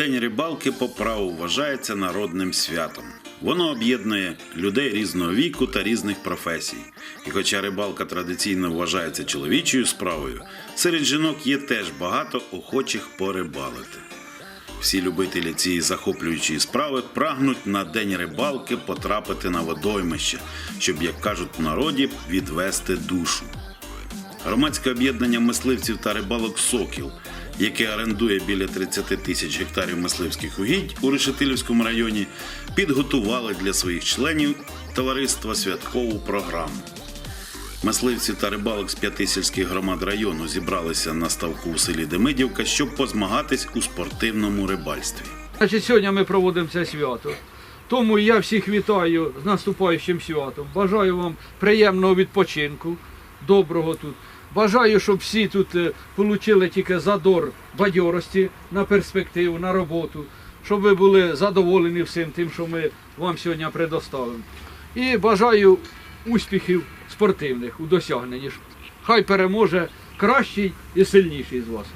День рибалки по праву вважається народним святом. Воно об'єднує людей різного віку та різних професій. І хоча рибалка традиційно вважається чоловічою справою, серед жінок є теж багато охочих порибалити. Всі любителі цієї захоплюючої справи прагнуть на день рибалки потрапити на водоймище, щоб, як кажуть в народі, відвести душу. Громадське об'єднання мисливців та рибалок Сокіл, яке орендує біля 30 тисяч гектарів мисливських угідь у Решетилівському районі, підготували для своїх членів товариства святкову програму. Мисливці та рибалок з п'яти сільських громад району зібралися на ставку в селі Демидівка, щоб позмагатись у спортивному рибальстві. Значить, сьогодні ми проводимо це свято. Тому я всіх вітаю з наступаючим святом. Бажаю вам приємного відпочинку, доброго тут. Бажаю, щоб всі тут отримали тільки задор бадьорості на перспективу, на роботу, щоб ви були задоволені всім тим, що ми вам сьогодні предоставимо. І бажаю успіхів спортивних у досягненні. Хай переможе кращий і сильніший з вас.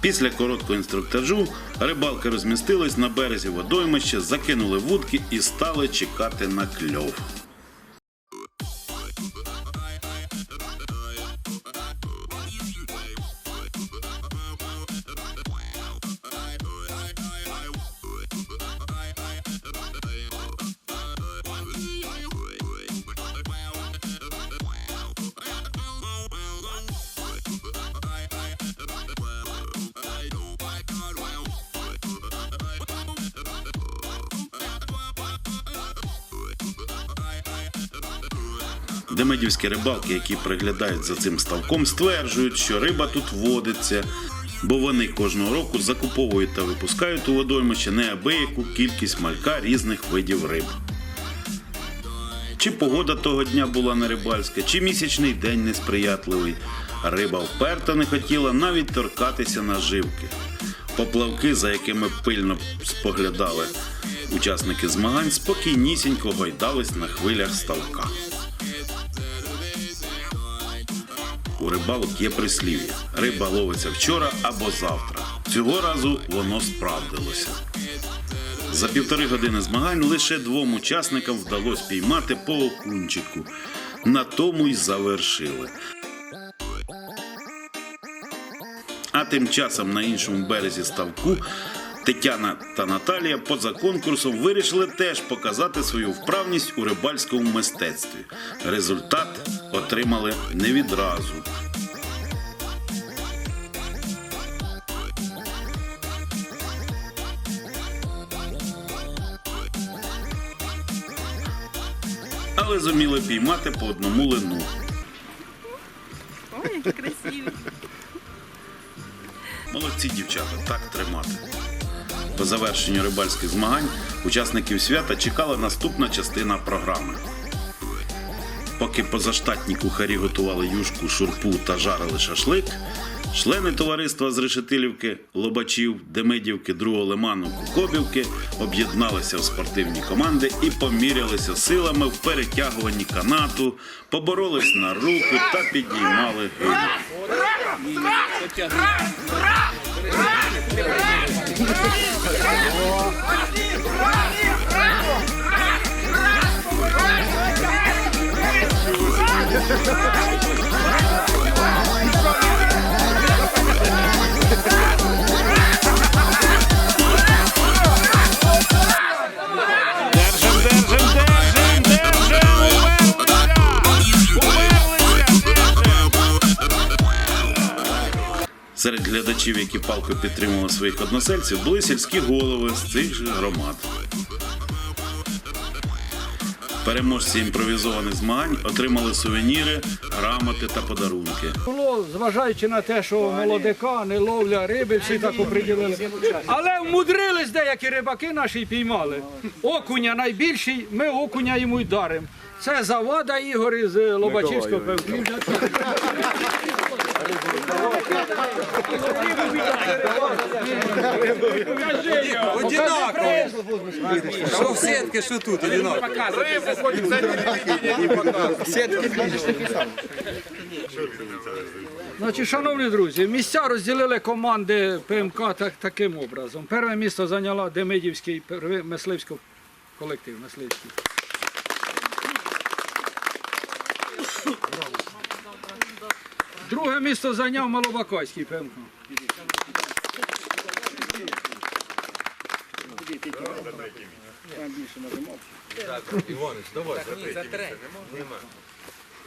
Після короткого інструктажу рибалки розмістились на березі водоймища, закинули вудки і стали чекати на кльов. Демидівські рибалки, які приглядають за цим ставком, стверджують, що риба тут водиться, бо вони кожного року закуповують та випускають у водоймище неабияку кількість малька різних видів риб. Чи погода того дня була не рибальська, чи місячний день несприятливий. Риба вперто не хотіла навіть торкатися наживки. Поплавки, за якими пильно споглядали учасники змагань, спокійнісінько гойдались на хвилях ставка. У рибалок є прислів'я. Риба ловиться вчора або завтра. Цього разу воно справдилося. За півтори години змагань лише двом учасникам вдалося піймати по окунчику. На тому й завершили. А тим часом на іншому березі ставку Тетяна та Наталія поза конкурсом вирішили теж показати свою вправність у рибальському мистецтві. Результат отримали не відразу. Але зуміли піймати по одному лину. Ой, які красиві. Молодці дівчата, так тримати. По завершенню рибальських змагань учасників свята чекала наступна частина програми. Поки позаштатні кухарі готували юшку, шурпу та жарили шашлик, члени товариства з Решетилівки, Лобачів, Демидівки, Другого Лиману, Кукобівки об'єдналися в спортивні команди і помірялися силами в перетягуванні канату, поборолись на руку та підіймали гирю. Oh, Серед глядачів, які палко підтримували своїх односельців, були сільські голови з цих же громад. Переможці імпровізованих змагань отримали сувеніри, грамоти та подарунки. Було, зважаючи на те, що молодика, не ловля риби, всі так оприділили. Але вмудрились деякі рибаки наші й піймали. Окуня найбільший, ми окуня йому й даримо. Це завада Ігор із е, Лобачівського певки. Одинаково. Що в сітки, що тут одинаково. Значить, шановні друзі, місця розділили команди ПМК так, таким образом. Перше місто зайняла Демидівський мисливський колектив. Мисливський. Друге місто зайняв Малобакайський ПМК.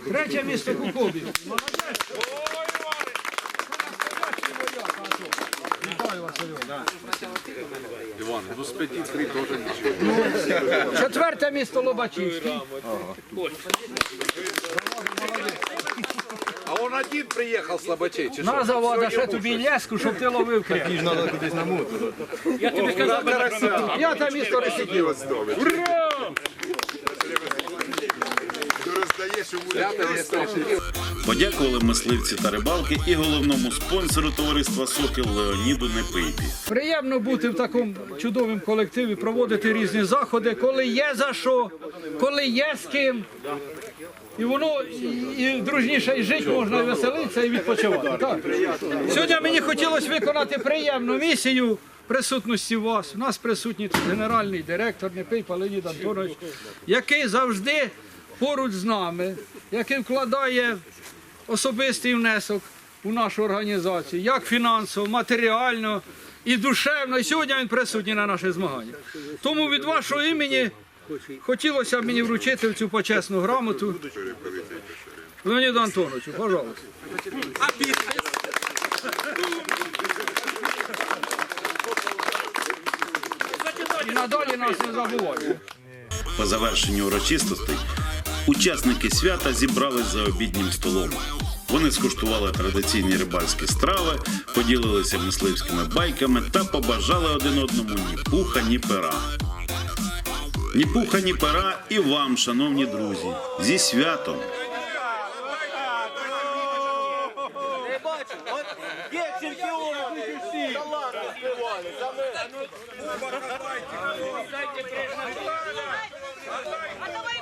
Третє місто Кукобів. Четверте місто Лобачівський. Один приехал слабачей, чи На завода ще тобі леску, щоб ти ловив креп. надо кудись на мотор. Я тобі сказав, п'яте місто Ресиків. Подякували мисливці та рибалки і головному спонсору товариства Сокіл Леоніду Непийпі. Приємно бути в такому чудовому колективі, проводити різні заходи, коли є за що, коли є з ким. І воно і, дружніше і жити можна, і веселитися, і відпочивати. Так? Сьогодні мені хотілося виконати приємну місію присутності вас. У нас присутній генеральний директор Непейпа Леонід Антонович, який завжди поруч з нами, який вкладає особистий внесок у нашу організацію, як фінансово, матеріально і душевно. І сьогодні він присутній на наших змаганнях. Тому від вашого імені хотілося б мені вручити цю почесну грамоту. Леоніду Антоновичу, пожалуйста. І надалі нас не забувайте. По завершенню урочистостей учасники свята зібрались за обіднім столом. Вони скуштували традиційні рибальські страви, поділилися мисливськими байками та побажали один одному ні пуха, ні пера. Ні пуха, ні пера і вам, шановні друзі, зі святом. А давай